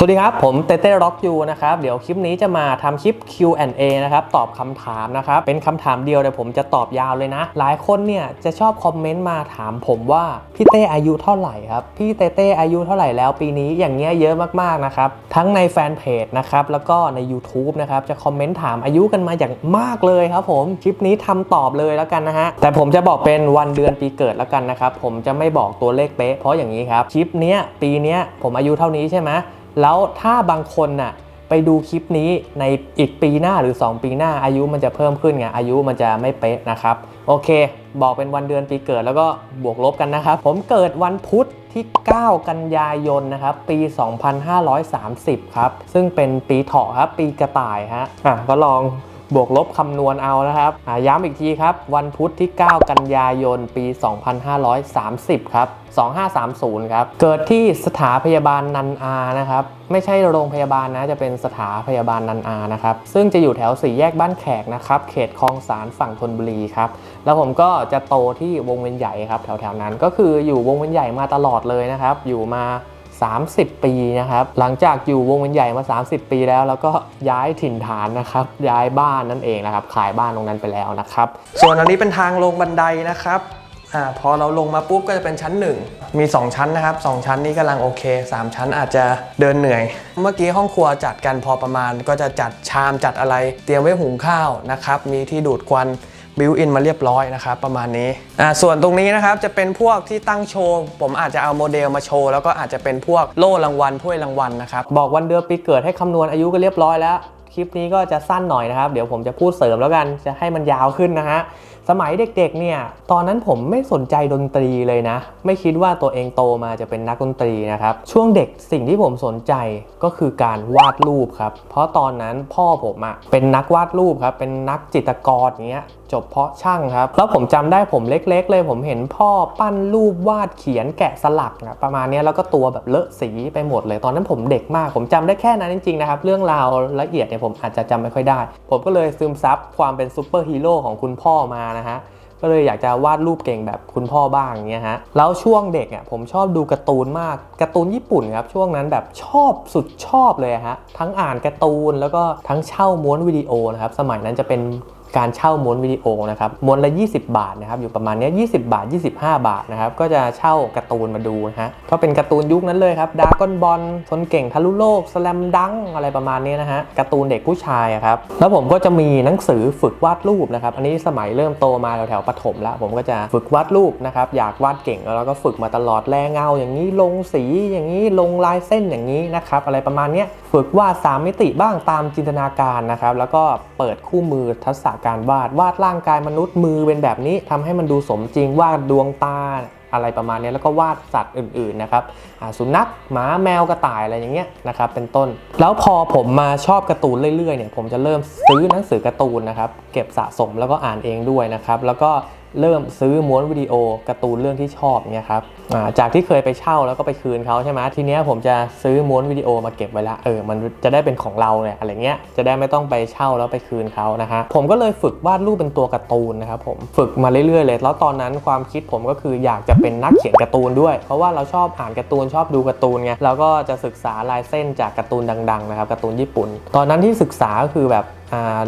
สวัสดีครับ ผมเต้เต้ร็อกยูนะครับ เดี๋ยวคลิปนี้จะมาทำคลิป Q&A นะครับ ตอบคำถามนะครับ เป็นคำถามเดียวแต่ผมจะตอบยาวเลยนะ หลายคนเนี่ยจะชอบคอมเมนต์มาถามผมว่า พี่เต้อายุเท่าไหร่ครับ พี่เต้เต้อายุเท่าไหร่แล้วปีนี้อย่างเงี้ยเยอะมากๆนะครับ ทั้งในแฟนเพจนะครับ แล้วก็ใน YouTube นะครับ จะคอมเมนต์ถามอายุกันมาอย่างมากเลยครับผม คลิปนี้ทำตอบเลยแล้วกันนะฮะ แต่ผมจะบอกเป็นวันเดือนปีเกิดแล้วกันนะครับ ผมจะไม่บอกตัวเลขเป๊ะ เพราะอย่างนี้ครับ คลิปเนี้ยปีเนี้ยผมอายุเท่านี้ใช่ไหม แล้วถ้าบางคนน่ะไปดูคลิปนี้ในอีกปีหน้าหรือ 2 ปีหน้าอายุมันจะเพิ่มขึ้นไงอายุมันจะไม่เป๊ะนะครับ โอเค บอกเป็นวันเดือนปีเกิดแล้วก็บวกลบกันนะครับ ผมเกิดวันพุธที่ 9 กันยายนนะครับ ปี 2530 ครับ ซึ่งเป็นปีเถาะครับ ปีกระต่ายฮะอะก็ลอง บวกลบคำนวณเอานะครับย้ำอีกทีครับ วันพุธที่ 9 กันยายน ปี 2530 ครับ 2530 ครับ เกิดที่สถาพยาบาลนันอานะครับ ไม่ใช่โรงพยาบาลนะ จะเป็นสถาพยาบาลนันอานะครับ ซึ่งจะอยู่แถวสี่แยกบ้านแขกนะครับ เขตคลองสารฝั่งธนบุรีครับ แล้วผมก็จะโตที่วงเวียนใหญ่ครับ แถวๆนั้น ก็คืออยู่วงเวียนใหญ่มาตลอดเลยนะครับ อยู่มา 30 ปีนะครับ หลังจากอยู่วงเวียนใหญ่มา 30 ปีแล้ว แล้วก็ย้ายถิ่นฐานนะครับ ย้ายบ้านนั่นเองนะครับ ขายบ้านตรงนั้นไปแล้วนะครับ ส่วนอันนี้เป็นทางลงบันไดนะครับอ่าพอเราลงมาปุ๊บก็จะเป็นชั้น 1 มี 2 ชั้นนะครับ 2 ชั้นนี้กำลังโอเค 3 ชั้นอาจจะเดินเหนื่อย เมื่อกี้ห้องครัวจัดกันพอประมาณ ก็จะจัดชามจัดอะไร เตรียมไว้หุงข้าวนะครับ มีที่ดูดควัน บิวอินมาเรียบร้อยนะครับประมาณนี้อ่าส่วนตรงนี้นะครับจะเป็นพวกที่ตั้งโชว์ ผมอาจจะเอาโมเดลมาโชว์ แล้วก็อาจจะเป็นพวกโล่รางวัลถ้วยรางวัลนะครับบอกวันเดือนปีเกิดให้คำนวณอายุก็เรียบร้อยแล้วคลิปนี้ก็จะสั้นหน่อยนะครับ เดี๋ยวผมจะพูดเสริมแล้วกันจะให้มันยาวขึ้นนะฮะ สมัยเด็กๆ เนี่ย ตอนนั้นผมไม่สนใจดนตรีเลยนะ ไม่คิดว่าตัวเองโตมาจะเป็นนักดนตรีนะครับ ช่วงเด็กสิ่งที่ผมสนใจก็คือการวาดรูปครับ เพราะตอนนั้นพ่อผมอะเป็นนักวาดรูปครับ เป็นนักจิตรกรอย่างเงี้ย จบเพราะช่างครับ แล้วผมจำได้ผมเล็ก ๆ เลย ผมเห็นพ่อปั้นรูปวาดเขียนแกะสลักนะประมาณนี้แล้วก็ตัวแบบเลอะสีไปหมดเลย ตอนนั้นผมเด็กมาก ผมจำได้แค่นั้นจริงๆนะครับ เรื่องราวละเอียดเนี่ยผมอาจจะจำไม่ค่อยได้ ผมก็เลยซึมซับความเป็นซูเปอร์ฮีโร่ของคุณพ่อมานะฮะก็เลยอยากจะวาดรูปเก่งแบบคุณพ่อบ้างอย่างเงี้ยฮะแล้วช่วงเด็กอะผมชอบดูการ์ตูนมากการ์ตูนญี่ปุ่นครับช่วงนั้นแบบชอบสุดชอบเลยฮะทั้งอ่านการ์ตูนแล้วก็ทั้งเช่าม้วนวิดีโอนะครับสมัยนั้นจะเป็น การเช่าม้วนวิดีโอนะครับม้วนละ 20 บาทนะครับอยู่ประมาณนี้ย20 บาท 25 บาทนะครับก็จะเช่าการ์ตูนมาดูนะฮะก็เป็นการ์ตูนยุคนั้นเลยครับดากอนบอลคนเก่งทะลุโลกสแลมดังอะไรประมาณนี้นะฮะการ์ตูนเด็กผู้ชายครับแล้วผมก็จะมีหนังสือฝึกวาดรูปนะครับอันนี้สมัยเริ่มโตมาแถวๆประถมแล้วผมก็จะฝึกวาดรูปนะครับอยากวาดเก่งแล้วก็ฝึกมาตลอดแลเงาอย่างนี้ลงสีอย่างนี้ลงลายเส้นอย่างนี้นะครับอะไรประมาณนี้ฝึกวาด 3 มิติบ้างตามจินตนาการนะครับ แล้วก็เปิดคู่มือทักษะการวาดวาดร่างกายมนุษย์มือเป็นแบบนี้ทำให้มันดูสมจริงวาดดวงตาอะไรประมาณนี้แล้วก็วาดสัตว์อื่นๆนะครับสุนัขหมาแมวกระต่ายอะไรอย่างเงี้ยนะครับเป็นต้น แล้วพอผมมาชอบการ์ตูนเรื่อยๆเนี่ยผมจะเริ่มซื้อหนังสือการ์ตูนนะครับเก็บสะสมแล้วก็อ่านเองด้วยนะครับแล้วก็ เริ่มซื้อม้วนวิดีโอการ์ตูนเรื่องที่ชอบเนี่ยครับจากที่เคยไปเช่าแล้วก็ไปคืนเขาใช่ไหมทีเนี้ยผมจะซื้อม้วนวิดีโอมาเก็บไว้ละเออมันจะได้เป็นของเราเนี่ยอะไรเงี้ยจะได้ไม่ต้องไปเช่าแล้วไปคืนเขานะฮะผมก็เลยฝึกวาดรูปเป็นตัวการ์ตูนนะครับผมฝึกมาเรื่อยๆเลย แล้วตอนนั้นความคิดผมก็คืออยากจะเป็นนักเขียนการ์ตูนด้วย เพราะว่าเราชอบอ่านการ์ตูนชอบดูการ์ตูนไงเราก็จะศึกษาลายเส้นจากการ์ตูนดังๆนะครับการ์ตูนญี่ปุ่น ตอนนั้นที่ศึกษาก็คือแบบ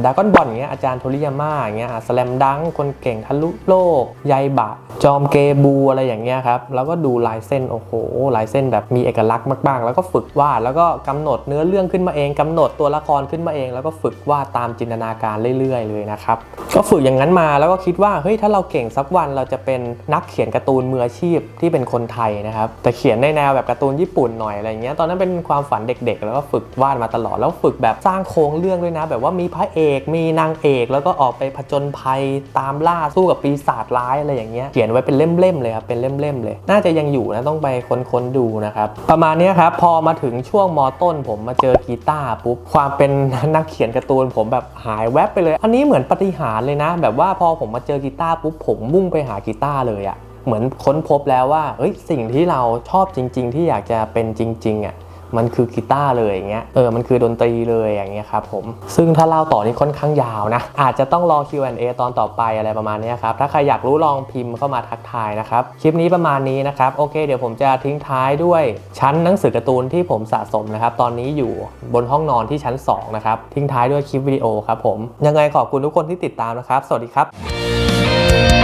ดากอนบอลอย่างเงี้ยอาจารย์โทริยาม่าอย่างเงี้ยสแลมดังคนเก่งทะลุโลกไยบะ จอมเกบูอะไรอย่างเงี้ยครับ แล้วก็ดูลายเส้น โอ้โห ลายเส้นแบบมีเอกลักษณ์มากๆ แล้วก็ฝึกวาดแล้วก็กำหนดเนื้อเรื่องขึ้นมาเองกำหนดตัวละครขึ้นมาเอง แล้วก็ฝึกวาดตามจินตนาการเรื่อย ๆ เลยนะครับ ก็ฝึกอย่างนั้นมาแล้วก็คิดว่าเฮ้ยถ้าเราเก่งสักวันเราจะเป็นนักเขียนการ์ตูนมืออาชีพที่เป็นคนไทยนะครับแต่เขียนในแนวแบบการ์ตูนญี่ปุ่นหน่อยอะไรเงี้ยตอนนั้นเป็นความฝันเด็ก ๆ แล้วก็ฝึกวาดมาตลอดแล้วฝึกแบบสร้างโครงเรื่องด้วยนะแบบว่ามีพระเอกมีนางเอก แล้วก็ออกไปผจญภัยตามล่าสู้กับปีศาจร้ายอะไรอย่างเงี้ยเขียนไว้เป็นเล่มๆเลยครับเป็นเล่มๆเลย น่าจะยังอยู่นะต้องไปค้นๆดูนะครับประมาณนี้ครับพอมาถึงช่วงมต้น ผมมาเจอกีตาร์ปุ๊บความเป็นนักเขียนการ์ตูนผมแบบหายแวบไปเลย อันนี้เหมือนปฏิหารเลยนะ แบบว่าพอผมมาเจอกีตาร์ปุ๊บผมมุ่งไปหากีตาร์เลยอะเหมือนค้นพบแล้วว่าเอ้ยสิ่งที่เราชอบจริง ๆ ที่อยากจะเป็นจริงๆอะ มันคือกีตาร์เลยอย่างเงี้ยเออมันคือดนตรีเลยอย่างเงี้ยครับผมซึ่งถ้าเล่าต่อนี่ค่อนข้างยาวนะ อาจจะต้องรอ Q&A ตอนต่อไปอะไรประมาณนี้ครับถ้าใครอยากรู้ลองพิมพ์เข้ามาทักทายนะครับคลิปนี้ประมาณนี้นะครับโอเคเดี๋ยวผมจะทิ้งท้ายด้วยชั้นหนังสือการ์ตูนที่ผมสะสมนะครับตอนนี้อยู่บนห้องนอนที่ชั้นสองนะครับ ทิ้งท้ายด้วยคลิปวิดีโอครับผมยังไงขอบคุณทุกคนที่ติดตามนะครับ สวัสดีครับ